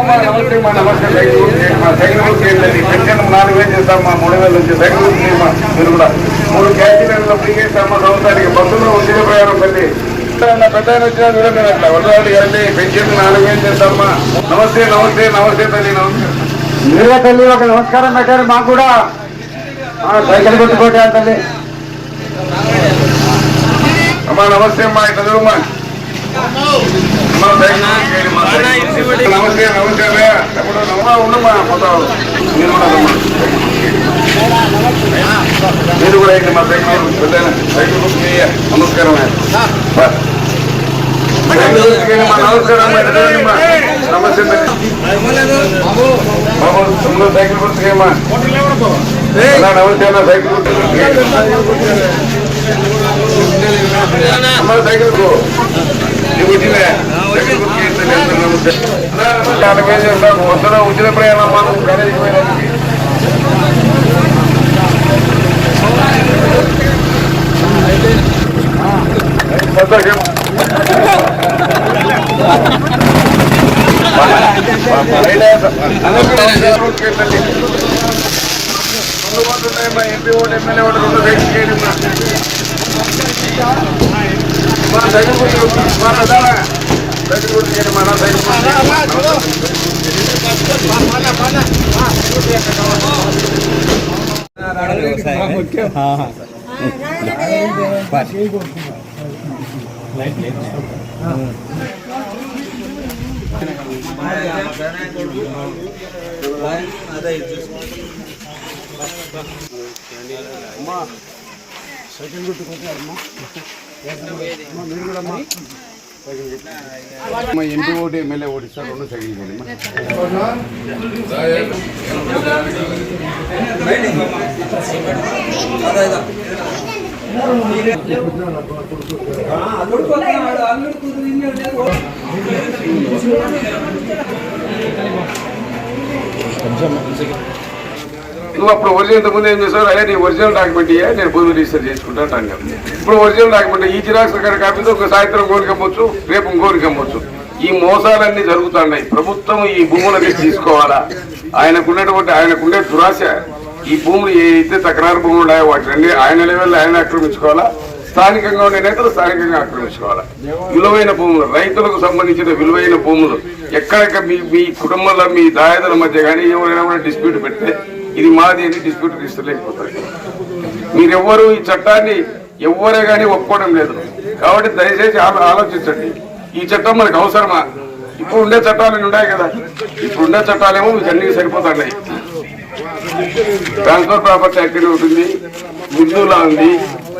మా నమస్తే సైకిల్ గుర్తు చేయండి. పెన్షన్ నాలుగు వేలు చేస్తాం మా మూడు వేల నుంచి సైకిల్ గుర్తు చేయండి మీరు కూడా మూడు క్యాన్టీన్లలో ఫ్రీ చేస్తామా సంవత్సరానికి బస్సులో ఉచిత ప్రయాణం వెళ్ళి పెద్ద వచ్చినా చూడండి అట్లా వరదాడు వెళ్ళి పెన్షన్ నాలుగు వేలు చేస్తామా నమస్తే నమస్తే నమస్తే తల్లి నమస్తే మీరే తల్లి ఒక నమస్కారం పెట్టారు మాకు కూడా సైకిల్ కొట్టుకోటే తల్లి అమ్మా నమస్తే అమ్మా ఇట్లా చూడమ్మా నమస్తే నమస్తే తమ్ముడు, ఉండమ్మా మీరు కూడా మీరు కూడా ఏంటి మా సైకిల్ సైకిల్ నమస్కారం. సైకిల్ నమస్తే బాబు తమ్ముడు సైకిల్ నమస్తే అన్న సైకిల్ గుర్తు సైకిల్ వస్తున్నా ఉచిత ప్రయాణం మనం కాలేజీకి పోయినందుకు. మా ఎంపీ ఓటు ఎమ్మెల్యే ఓటు రెండు సైకిల్ చేయడం మా. మా సైకిల్ గుర్తు మా ప్రధాన సైకిల్ గుర్తు చేయండి మా నా సైకిల్ గుర్తు మా ఎంపీ ఓటు ఎమ్మెల్యే ఓటు ఇస్తారు? రెండు సైకిల్ మా. నువ్వు అప్పుడు ఒరిజినల్ ముందు ఏం చేస్తావు అయ్యా నీ ఒరిజినల్ డాక్యుమెంట్ ఇయ్యా నేను భూమి రిజిస్టర్ చేసుకుంటాను అంటాను ఇప్పుడు ఒరిజినల్ డాక్యుమెంట్ ఈ జిరాక్స్ గారి కాపీతో ఒక సాయంత్రం కోరిక అమ్మొచ్చు రేపు ఇంకోరికి అమ్మొచ్చు. ఈ మోసాలన్నీ జరుగుతున్నాయి. ప్రభుత్వం ఈ భూములకి తీసుకోవాలా? ఆయనకున్నటువంటి ఆయనకుండే దురాశ. ఈ భూములు ఏదైతే అయితే తకరారు భూములు ఉన్నాయో వాటి ఆయన లెవెల్లో ఆయన ఆక్రమించుకోవాలా? స్థానికంగా ఉండే నేతలు స్థానికంగా ఆక్రమించుకోవాలి? విలువైన భూములు రైతులకు సంబంధించిన విలువైన భూములు ఎక్కడెక్కడ మీ మీ కుటుంబంలో మీ దాయదల మధ్య కానీ ఎవరైనా కూడా డిస్ప్యూట్ పెడితే ఇది మాది అని డిస్ప్యూట్ తీసుకోలేకపోతారు. మీరెవ్వరు ఈ చట్టాన్ని ఎవ్వరే కానీ ఒప్పుకోవడం లేదు. కాబట్టి దయచేసి ఆలోచించండి. ఈ చట్టం మనకు అవసరమా? ఇప్పుడు ఉండే చట్టాలు ఉన్నాయి కదా. ఇప్పుడు ఉండే చట్టాలేమో మీకు అన్ని సరిపోతున్నాయి. ట్రాన్స్ఫర్ ప్రాపర్టీ యాక్ట్ ఉంటుంది ముందులా ఉంది.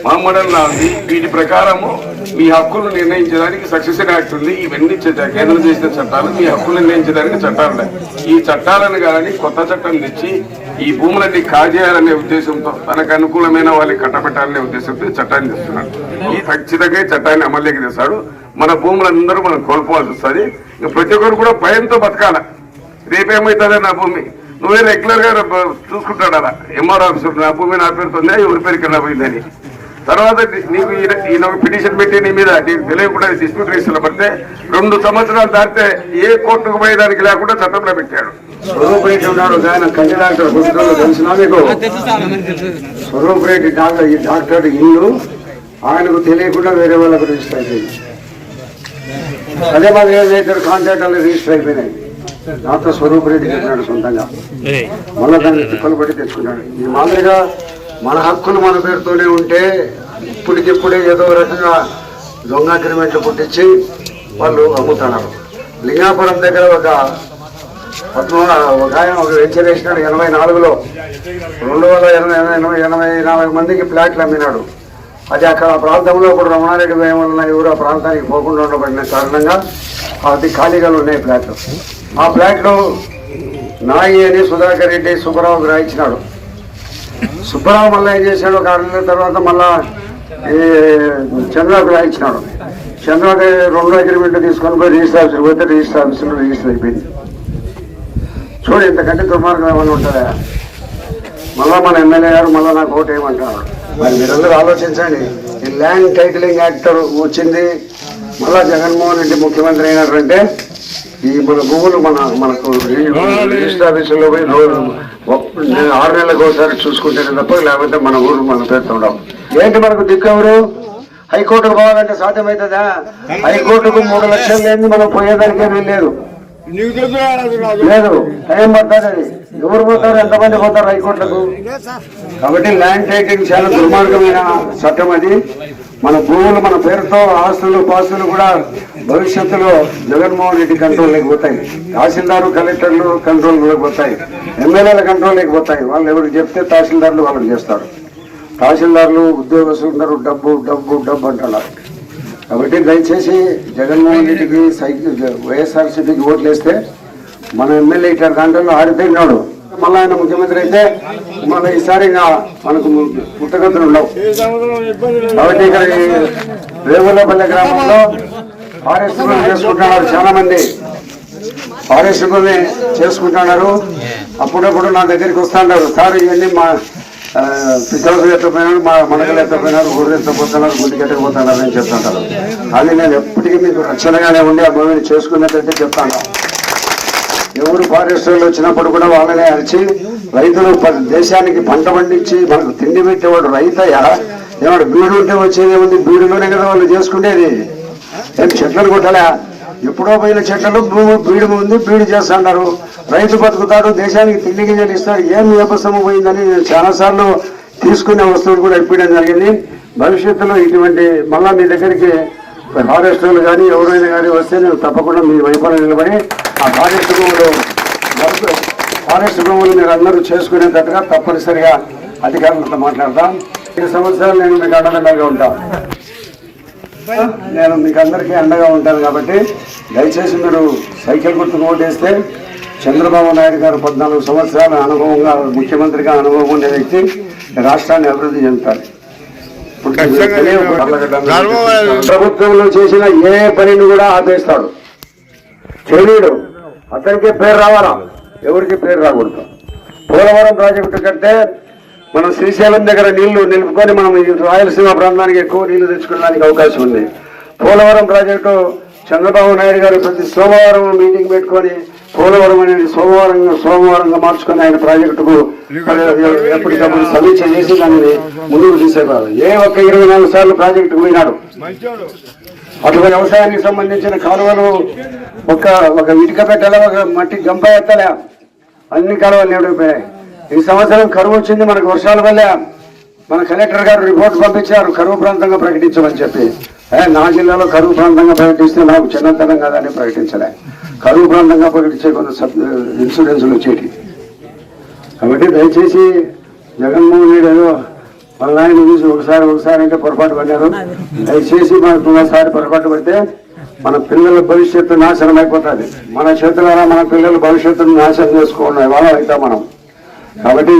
మా మడల్ ఉంది వీటి ప్రకారము మీ హక్కులు నిర్ణయించడానికి సక్సెషన్ యాక్ట్ ఉంది. ఇవన్నీ కేంద్రం చేసిన చట్టాలు మీ హక్కులు నిర్ణయించడానికి చట్టాలు ఉన్నాయి. ఈ చట్టాలను కానీ కొత్త చట్టం తెచ్చి ఈ భూములన్నీ కాజేయాలనే ఉద్దేశంతో తనకు అనుకూలమైన వాళ్ళకి కట్టబెట్టాలనే ఉద్దేశంతో చట్టాన్ని తెస్తున్నాడు. ఈ ఖచ్చితంగా చట్టాన్ని అమలులోకి తెస్తాడు. మన భూములందరూ మనం కోల్పోవాల్సి వస్తుంది. ఇంకా ప్రతి ఒక్కరు కూడా భయంతో బతకాల? రేపేమవుతుందో నా భూమి? నువ్వే రెగ్యులర్గా రేపు చూసుకుంటాడా ఎంఆర్ ఆఫీసర్ నా భూమి నా పేరుతో ఎవరి పేరుకి ఎలా పోయిందని? తర్వాత నీకు ఈయన- పిటిషన్ పెట్టి నీ మీద నీకు తెలియకుండా డిస్ప్యూట్ రిజిస్టర్ పడితే రెండు సంవత్సరాలు దాటితే ఏ కోర్టుకు పోయేదానికి లేకుండా చట్టంలో పెట్టాడు. స్వరూప్ రెడ్డి ఉన్నాడు ఆయన కంటి డాక్టర్ గుంటూరులో తెలిసినా మీకు? స్వరూప్ రెడ్డి డాక్టర్ ఈ డాక్టర్ ఇల్లు ఆయనకు తెలియకుండా వేరే వాళ్ళకు రిజిస్టర్ అయిపోయింది. అదే మాది ఏదైతే కాంట్రాక్ట్ వాళ్ళు రిజిస్టర్ అయిపోయినాయి. డాక్టర్ స్వరూప్ రెడ్డి చెప్పినాడు సొంతంగా. మళ్ళీ దాన్ని తిప్పలు పట్టి తెచ్చుకున్నాడు. ఈ మాదిరిగా మన హక్కులు మన పేరుతోనే ఉంటే ఇప్పటికిప్పుడే ఏదో రకంగా దొంగ అగ్రిమెంట్లు పుట్టించి వాళ్ళు అమ్ముతున్నారు. లింగాపురం దగ్గర ఒక పద్మ ఒక ఆయన ఒక వెంచర్ వేసినాడు ఎనభై నాలుగులో. రెండు వందల ఎనభై ఎనభై ఎనభై నాలుగు మందికి ఫ్లాట్లు అమ్మినాడు. అది అక్కడ ఆ ప్రాంతంలో ఇప్పుడు రమణారెడ్డి భయం ఎవరు ఆ ప్రాంతానికి పోకుండా ఉండబడిన కారణంగా అది ఖాళీగా ఉన్నాయి ఫ్లాట్లు ఆ ఫ్లాట్లు నాయి అని సుధాకర్ రెడ్డి సుబ్బారావు గ్రహించినాడు సుబ్బరావు మళ్ళీ ఏం చేశాడు ఒక ఆరు తర్వాత మళ్ళా ఈ చంద్రబాబు రాయించినాడు. చంద్రబాబు రెండు అగ్రిమెంట్ తీసుకొని పోయి రిజిస్టర్ ఆఫీసర్ పోతే రిజిస్టర్ ఆఫీసులో రిజిస్టర్ అయిపోయింది. చూడు ఇంతకంటే దుర్మార్గం ఏమైనా ఉంటుందా మళ్ళా మన ఎమ్మెల్యే గారు మళ్ళీ నాకు ఓటు ఏమంటారు మరి మీరందరూ ఆలోచించండి. ఈ ల్యాండ్ టైటిలింగ్ యాక్ట్ వచ్చింది. మళ్ళా జగన్మోహన్ రెడ్డి ముఖ్యమంత్రి అయినారంటే ఈ మన భూములు మన మనకు రిజిస్టర్ ఆఫీసులో పోయి రోజు నేను ఆరు నెలలకు ఒకసారి చూసుకుంటేనే తప్ప లేకపోతే మన ఊరు మన ఉండవు ఏంటి మనకు దిక్కవరు హైకోర్టుకు పోవాలంటే సాధ్యమవుతుందా? హైకోర్టుకు మూడు లక్షలు లేని మనం పోయేదానికి ఏమీ లేదు. లేదు. టైం పడుతుంది. అది ఎవరు పోతారు? ఎంతమంది పోతారు హైకోర్టులకు? కాబట్టి ల్యాండ్ టైటింగ్ చాలా దుర్మార్గమైన చట్టం అది. మన భూములు మన పేరుతో ఆస్తులు పాస్తులు కూడా భవిష్యత్తులో జగన్మోహన్ రెడ్డి కంట్రోల్ లేకపోతాయి. తహసీల్దారు కలెక్టర్లు కంట్రోల్ లేకపోతాయి. ఎమ్మెల్యేల కంట్రోల్ లేకపోతాయి. వాళ్ళు ఎవరికి చెప్తే తహసీల్దారులు వాళ్ళకి చేస్తారు. తహసీల్దారులు ఉద్యోగస్తులు ఉన్నారు డబ్బు డబ్బు డబ్బు అంటున్నారు కాబట్టి దయచేసి జగన్మోహన్ రెడ్డికి సైకిల్ వైఎస్ఆర్సీపీకి ఓట్లు వేస్తే మన ఎమ్మెల్యే ఇట్లా దాంట్లో ఆరిపోయినాడు మళ్ళీ ఆయన ముఖ్యమంత్రి అయితే మళ్ళీ ఈసారి మనకు పుట్టగతులు ఉండవు. కాబట్టి ఇక్కడ రేవులపల్లి గ్రామంలో ఫారెస్ట్ చేసుకుంటున్నారు చాలా మంది ఫారెస్ట్ చేసుకుంటున్నారు. అప్పుడప్పుడు నా దగ్గరికి వస్తుంటారు సార్ ఇవన్నీ మా పిచ్చలకు ఎత్తపోయినారు మా మనగలు ఎత్తపోయినారు ఊరు ఎత్తపోతున్నారు గుడికి ఎత్తకపోతున్నారు అని చెప్తుంటారు. అది నేను ఎప్పటికీ మీకు రక్షణగానే ఉండి ఆ భూమిని చేసుకున్నట్టయితే చెప్తాను. ఎవరు ఫారెస్టర్లు వచ్చినప్పుడు కూడా వాళ్ళనే అరిచి రైతులు దేశానికి పంట పండించి మనకు తిండి పెట్టేవాడు రైతయ్యా? ఏవాడు బీడు ఉంటే వచ్చేది ఉంది బీడులోనే కదా వాళ్ళు చేసుకునేది. చెట్లను కొట్టాలా. ఎప్పుడో పోయిన చెట్లను భూమి బీడు ఉంది బీడు చేస్తున్నారు రైతు బతుకుతాడు దేశానికి తిండి గింజలు ఇస్తాడు. ఏం వ్యవస్థము పోయిందని నేను చాలాసార్లు తీసుకునే వస్తువులు కూడా ఇప్పించడం జరిగింది. భవిష్యత్తులో ఇటువంటి మళ్ళా మీ దగ్గరికి ఫారెస్టర్లు కానీ ఎవరైనా కానీ వస్తే నేను తప్పకుండా మీ వైపున నిలబడి ఆ ఫారెస్ట్ భూములు ఫారెస్ట్ భూములు మీరు అందరూ చేసుకునేటట్టుగా తప్పనిసరిగా అధికారులతో మాట్లాడతాం ఈ సంవత్సరాలు నేను మీకు అండదండగా ఉంటాను. నేను మీకు అందరికీ అండగా ఉంటాను కాబట్టి దయచేసి మీరు సైకిల్ గుర్తుకు ఓటేస్తే చంద్రబాబు నాయుడు గారు పద్నాలుగు సంవత్సరాల అనుభవంగా ముఖ్యమంత్రిగా అనుభవం ఉండే వ్యక్తి రాష్ట్రాన్ని అభివృద్ధి చెందుతారు. ప్రభుత్వంలో చేసిన ఏ పనిని కూడా ఆపేస్తాడు. చేయలేడు అతనికే పేరు రావాలా? ఎవరికి పేరు రాకూడదు? పోలవరం ప్రాజెక్టు కంటే మనం శ్రీశైలం దగ్గర నీళ్ళు నిలుపుకొని మనం రాయలసీమ ప్రాంతానికి ఎక్కువ నీళ్ళు తెచ్చుకోవడానికి అవకాశం ఉంది. పోలవరం ప్రాజెక్టు చంద్రబాబు నాయుడు గారు ప్రతి సోమవారం మీటింగ్ పెట్టుకొని పోలవరం అనేది సోమవారం సోమవారంగా మార్చుకొని ఆయన ప్రాజెక్టుకు ఎప్పటికప్పుడు సమీక్ష చేసి దానిని ముందుకు తీసుకెళ్ళాలి ఏ ఒక్క ఇరవై నాలుగు సార్లు ప్రాజెక్టుకు పోయినాడు. అటు వ్యవసాయానికి సంబంధించిన కాలువలు ఒక ఒక ఇటుక పెట్టాల ఒక మట్టి గంప ఎత్తలే. అన్ని కాలువలు నిండిపోయాయి. ఈ సంవత్సరం కరువు వచ్చింది మనకు వర్షాల వల్ల. మన కలెక్టర్ గారు రిపోర్ట్ పంపించారు కరువు ప్రాంతంగా ప్రకటించమని చెప్పి. నా జిల్లాలో కరువు ప్రాంతంగా ప్రకటిస్తే నాకు చిన్నతనం కాదని ప్రకటించలే. కరువు ప్రాంతంగా ప్రకటించే కొన్ని సబ్ ఇన్సూరెన్సులు వచ్చేటి. కాబట్టి దయచేసి జగన్మోహన్ రెడ్డి ఏదో వాళ్ళ ఆయన చూసి ఒకసారి ఒకసారి అంటే పొరపాటు పడ్డారు. దయచేసి మనకు ఒకసారి పొరపాటు పడితే మన పిల్లల భవిష్యత్తు నాశనం అయిపోతుంది మన చేతులారా మన పిల్లల భవిష్యత్తును నాశనం చేసుకోవడం వాళ్ళ అవుతాం మనం. కాబట్టి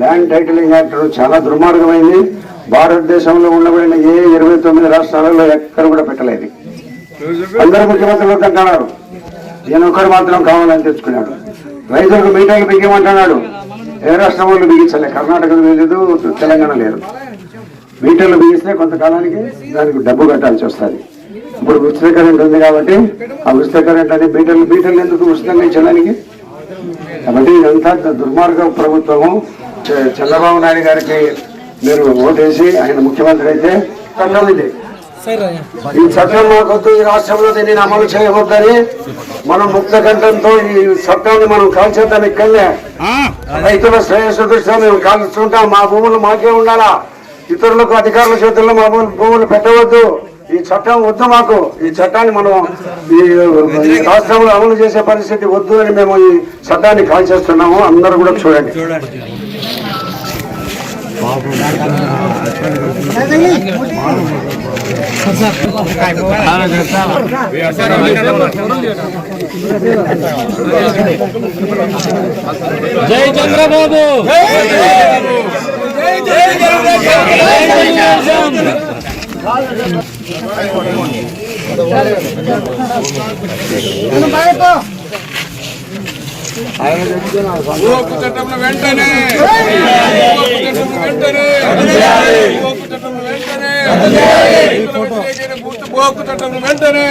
ల్యాండ్ టైటిలింగ్ యాక్ట్ చాలా దుర్మార్గమైంది. భారతదేశంలో ఉండబడిన ఏ ఇరవై తొమ్మిది రాష్ట్రాలలో ఎక్కడ కూడా పెట్టలేదు. అందరు ముఖ్యమంత్రులు అంటున్నారు నేను ఒక్కరు మాత్రం కావాలని తెచ్చుకున్నాడు రైతులకు మీటర్లు బిగించమంటున్నాడు ఏ రాష్ట్రం వాళ్ళు బిగించలే. కర్ణాటక లేదు తెలంగాణ లేదు. మీటర్లు బిగిస్తే కొంతకాలానికి దానికి డబ్బు కట్టాల్సి వస్తుంది. ఇప్పుడు ఉచిత కరెంట్ ఉంది కాబట్టి ఆ ఉచిత కరెంట్ అనేది మీటర్లు మీటర్లు ఎందుకు ఉచితంగా ఇచ్చడానికి కాబట్టి ఇదంతా దుర్మార్గ ప్రభుత్వము. చ- చంద్రబాబు నాయుడు గారికి మీరు ఓటేసి ఆయన ముఖ్యమంత్రి అయితే చట్టం ఇది. ఈ చట్టం మాకొద్దు ఈ రాష్ట్రంలో దీనిని అమలు చేయవద్దని మనం ముక్త కంఠంతో ఈ చట్టాన్ని మనం కాల్చేద్దాం ఇక్కడనే. రైతుల శ్రేయస్సు దృష్ట్యా మేము కాల్చుకుంటాం మా భూములు మాకే ఉండాలా? ఇతరులకు అధికారుల చేతుల్లో మా భూములు పెట్టవద్దు. ఈ చట్టం వద్దు మాకు. ఈ చట్టాన్ని మనం ఈ రాష్ట్రంలో అమలు చేసే పరిస్థితి వద్దు అని మేము ఈ చట్టాన్ని కాల్చేస్తున్నాము అందరూ కూడా చూడండి. జై చంద్రబాబు! ఓపు చట్టంలో వెంటనే ఓపు చట్టంలో వెంటనే ఓపు చట్టంలో వెంటనే రైతులకు వ్యతిరేకమైన గుర్తు చట్టంలో వెంటనే!